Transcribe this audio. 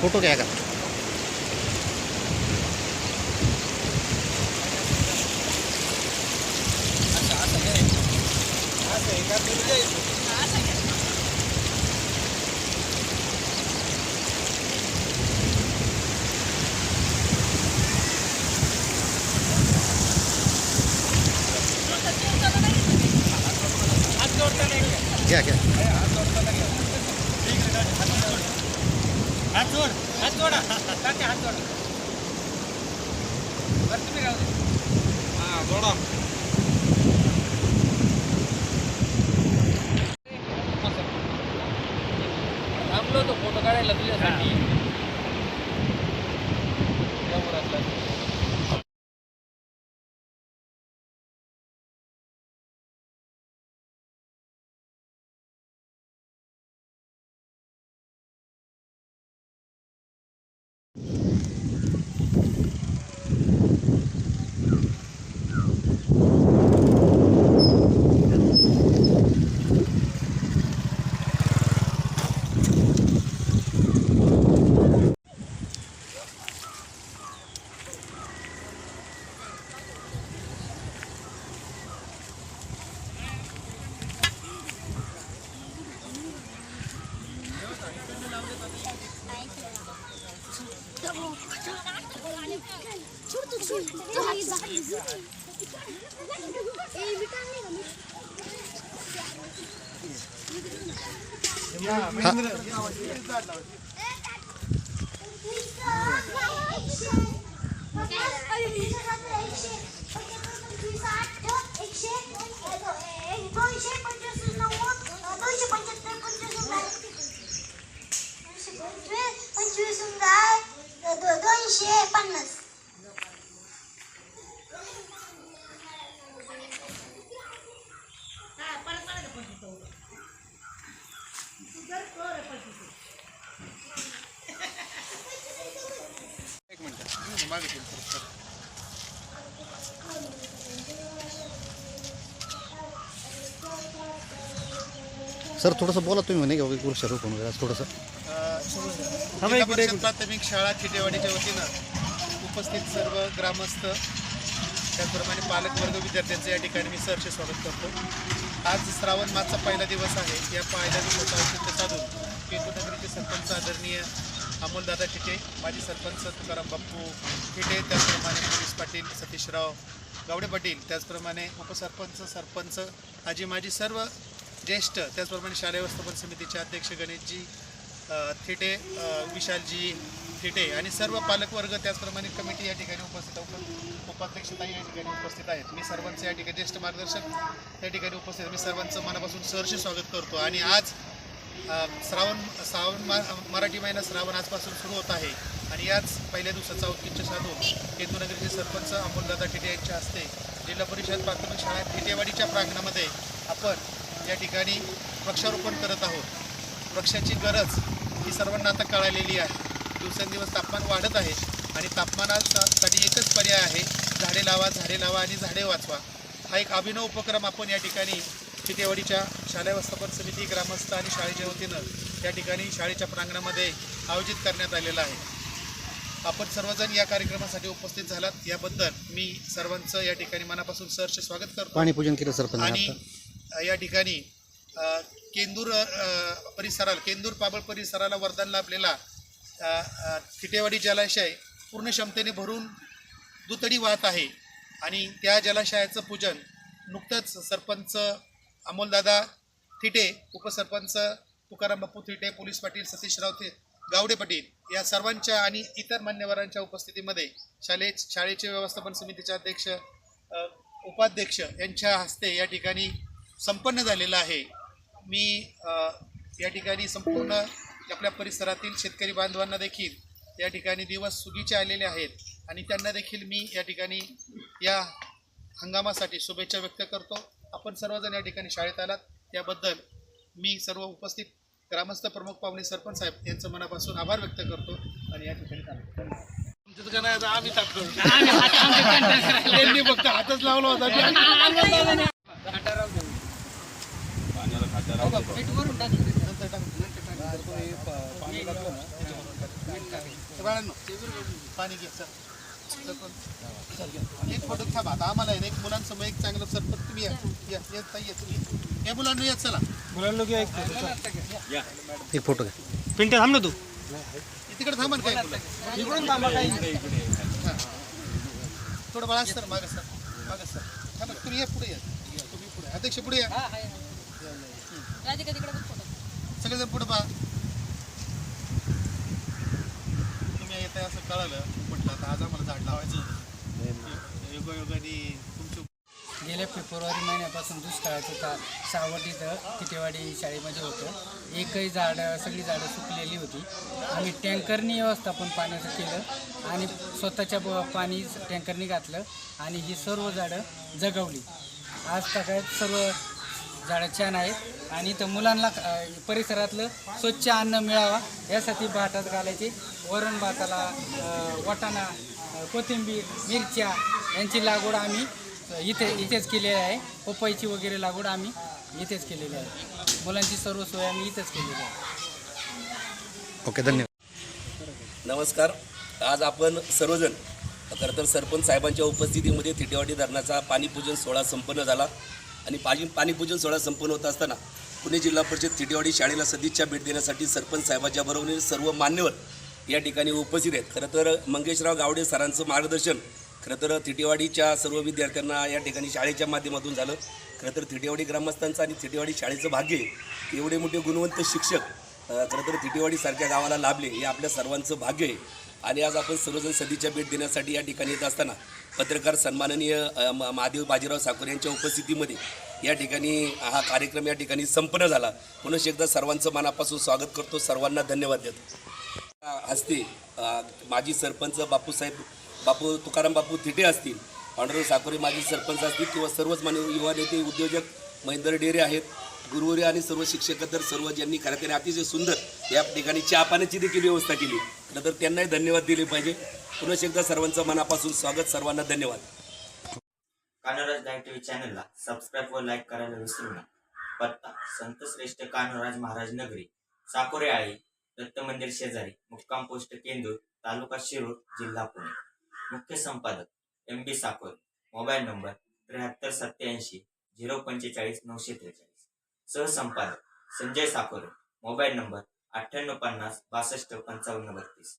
Photo घ्या का? घ्या घ्या. जोड हात जोडा तात्या हात जोडा बरं तुम्ही राहू दे हां जोडा थांबलो तो फोटो काढायला तुझ्यासाठी दोनशे सर थोडंसं बोला तुम्ही म्हणे की वृक्षारोपण वगैरे असं थोडंसं. प्राथमिक शाळा खिटेवाडीच्या वतीनं उपस्थित सर्व ग्रामस्थ त्याचप्रमाणे पालकवर्ग विद्यार्थ्यांचं या ठिकाणी मी सरचे स्वागत करतो. आज श्रावण मासचा पहिला दिवस आहे. या पहिल्या दिवसाचा औचित्य साधून केतुनगरीचे सरपंच आदरणीय अमोलदादा ठिटे माजी सरपंच तुकाराम बाप्पू ठिटे त्याचप्रमाणे पोलीस पाटील सतीशराव गावडे पाटील त्याचप्रमाणे उपसरपंच सरपंच आजी माजी सर्व ज्येष्ठ त्याचप्रमाणे शालेय व्यवस्थापन समितीचे अध्यक्ष गणेशजी अ, थिटे विशालजी थिटे आणि सर्व पालकवर्ग त्याचप्रमाणे कमिटी या ठिकाणी उपस्थित उप उपाध्यक्षताही या ठिकाणी उपस्थित आहेत. मी सर्वांचं या ठिकाणी ज्येष्ठ मार्गदर्शक या ठिकाणी उपस्थित मी सर्वांचं मनापासून सहर्ष स्वागत करतो. आणि आज श्रावण श्रावण मा मराठी महिना श्रावण आजपासून सुरू होत आहे. आणि याच पहिल्या दिवसाचा औचित्य साधून केतुनगरीचे सरपंच अमोलदादा ठेटे यांच्या हस्ते जिल्हा परिषद प्राथमिक शाळा ठेटेवाडीच्या प्रांगणामध्ये आपण या ठिकाणी वृक्षारोपण करत आहोत. वृक्षाची गरज ही सर्वांना आता कळालेली आहे. दिवसेंदिवस तापमान वाढत आहे आणि तापमानासाठी एकच पर्याय आहे झाडे लावा झाडे लावा आणि झाडे वाचवा. हा एक अभिनव उपक्रम आपण या ठिकाणी चितेवाडीच्या शालेय व्यवस्थापन समिती ग्रामस्थ आणि शाळेच्या वतीनं या ठिकाणी शाळेच्या प्रांगणामध्ये आयोजित करण्यात आलेला आहे. आपण सर्वजण या कार्यक्रमासाठी उपस्थित झालात. याबद्दल मी सर्वांचं या ठिकाणी मनापासून सहर्ष स्वागत करतो. पाणीपूजन केलं सरपंच आणि या ठिकाणी केंदूर परिसराला केंदूर पाबळ परिसराला वरदान लाभलेला थिटेवाडी जलाशय पूर्ण क्षमतेने भरून दुतडी वाहत आहे आणि त्या जलाशयाचं पूजन नुकतंच सरपंच अमोलदादा थिटे उपसरपंच तुकाराम बाप्पू थिटे पोलीस पाटील सतीशराव थे गावडे पाटील या सर्वांच्या आणि इतर मान्यवरांच्या उपस्थितीमध्ये शाले शाळेचे व्यवस्थापन समितीचे अध्यक्ष उपाध्यक्ष यांच्या हस्ते या ठिकाणी संपन्न झालेलं आहे. मी या ठिकाणी संपूर्ण आपल्या परिसरातील शेतकरी बांधवांना देखील या ठिकाणी दिवस सुगीचे आलेले आहेत. आणि त्यांना देखील मी या ठिकाणी या हंगामासाठी शुभेच्छा व्यक्त करतो. आपण सर्वजण या ठिकाणी शाळेत आलात. त्याबद्दल मी सर्व उपस्थित ग्रामस्थ प्रमुख पाहुणे सरपंच साहेब यांचं मनापासून आभार व्यक्त करतो आणि या ठिकाणी आम्ही त्यांनी फक्त हातच लावला होता. टाकलं. नंतर टाकू. पाणी लागलं ना, पाणी घ्या सर एक फोटो थांबा आता आम्हाला आहे ना एक मुलांसमोर एक चांगलं सर तुम्ही या या या या तुम्ही या मुलांना या चला मुलांना घ्या एक photo. एक फोटो घ्या पिंट्या थांब ना तू तिकडे थांबा काय इकडून थांबा काय थोडं बळा सर मागं सर मागं सर थांबा तुम्ही या पुढे या तुम्ही पुढे अध्यक्ष पुढे या सगळेजण पुढे पहा. तुम्ही येत असं कळालं म्हटलं आता आज आम्हाला झाड लावायचं होतं. योगायोगाने तुमचं गेल्या फेब्रुवारी महिन्यापासून दुष्काळाचं का सावट इथं किटेवाडी शाळेमध्ये होतं. एकही झाडं सगळी झाडं सुकलेली होती. आम्ही टँकरनी व्यवस्थापन पाण्याचं केलं आणि स्वतःच्या पाणी टँकरनी घातलं आणि ही सर्व झाडं जगवली. आज सगळ्यात सर्व झाडं छान आहेत. आणि इथं मुलांना परिसरातलं स्वच्छ अन्न मिळावा यासाठी भातात घालायचे. वरण भाताला वाटाणा कोथिंबीर मिरच्या यांची लागवड आम्ही इथे इथेच केलेली आहे. पपईची वगैरे लागवड आम्ही इथेच केलेली आहे. मुलांची सर्व सोय आम्ही इथेच केलेली आहे. ओके धन्यवाद. नमस्कार. आज आपण सर्वजण खरं तर सरपंच साहेबांच्या उपस्थितीमध्ये थिटेवाडी धरणाचा पाणीपूजन सोहळा संपन्न झाला. आणि पाणी पाणीपूजन सोहळा संपन्न होत असताना पुणे जिल्हा परिषद तिटेवाडी शाळेला सदिच्छा भेट देण्यासाठी सरपंच साहेबाच्या बरोबरीने सर्व मान्यवर या ठिकाणी उपस्थित आहेत. खरं तर मंगेशराव गावडे सरांचं मार्गदर्शन खरं तर थिटेवाडीच्या सर्व विद्यार्थ्यांना या ठिकाणी शाळेच्या माध्यमातून झालं. खरं तर थिटेवाडी ग्रामस्थांचं आणि थिटेवाडी शाळेचं भाग्य आहे एवढे मोठे गुणवंत शिक्षक खरं तर थिटेवाडीसारख्या गावाला लाभले हे आपल्या सर्वांचं भाग्य आहे. आणि आज आपण सर्वजण सदीच्या भेट देण्यासाठी या ठिकाणी येत असताना पत्रकार सन्माननीय म- महादेव बाजीराव साकोर यांच्या उपस्थितीमध्ये या ठिकाणी हा कार्यक्रम या ठिकाणी संपन्न झाला. पुन्हा एकदा सर्वांचं मनापासून स्वागत करतो. सर्वांना धन्यवाद देतो. हस्ते माजी सरपंच बापूसाहेब बापू तुकाराम बापू थिटे असतील ऑनरेबल साकोरे माजी सरपंच असतील किंवा सर्वच मान्य युवा नेते उद्योजक महेंद्र डेरे आहेत. गुरुवारी आणि सर्व शिक्षक तर सर्व ज्यांनी खरं तर अतिशय सुंदर या ठिकाणी चहापाण्याची देखील व्यवस्था केली. खरं तर त्यांनाही धन्यवाद दिले पाहिजे. पुन्हा एकदा सर्वांचं मनापासून स्वागत सर्वांना धन्यवाद. कानोराज लाईव्ह टीव्ही चॅनलला सबस्क्राईब व लाईक करायला विसरू नका. पत्ता संत श्रेष्ठ कान्होराज महाराज नगरी साकोरे आळी दत्त मंदिर शेजारी मुक्काम पोस्ट केंदूर तालुका शिरूर जिल्हा पुणे. मुख्य संपादक M B Sakor mobile number त्र्याहत्तर सत्याऐंशी झिरो पंचेचाळीस नऊशे त्रेचाळीस. सहसंपादक संजय साकोरे मोबाईल नंबर अठ्ठ्याण्णव पन्नास बासष्ट पंचावन्न बत्तीस.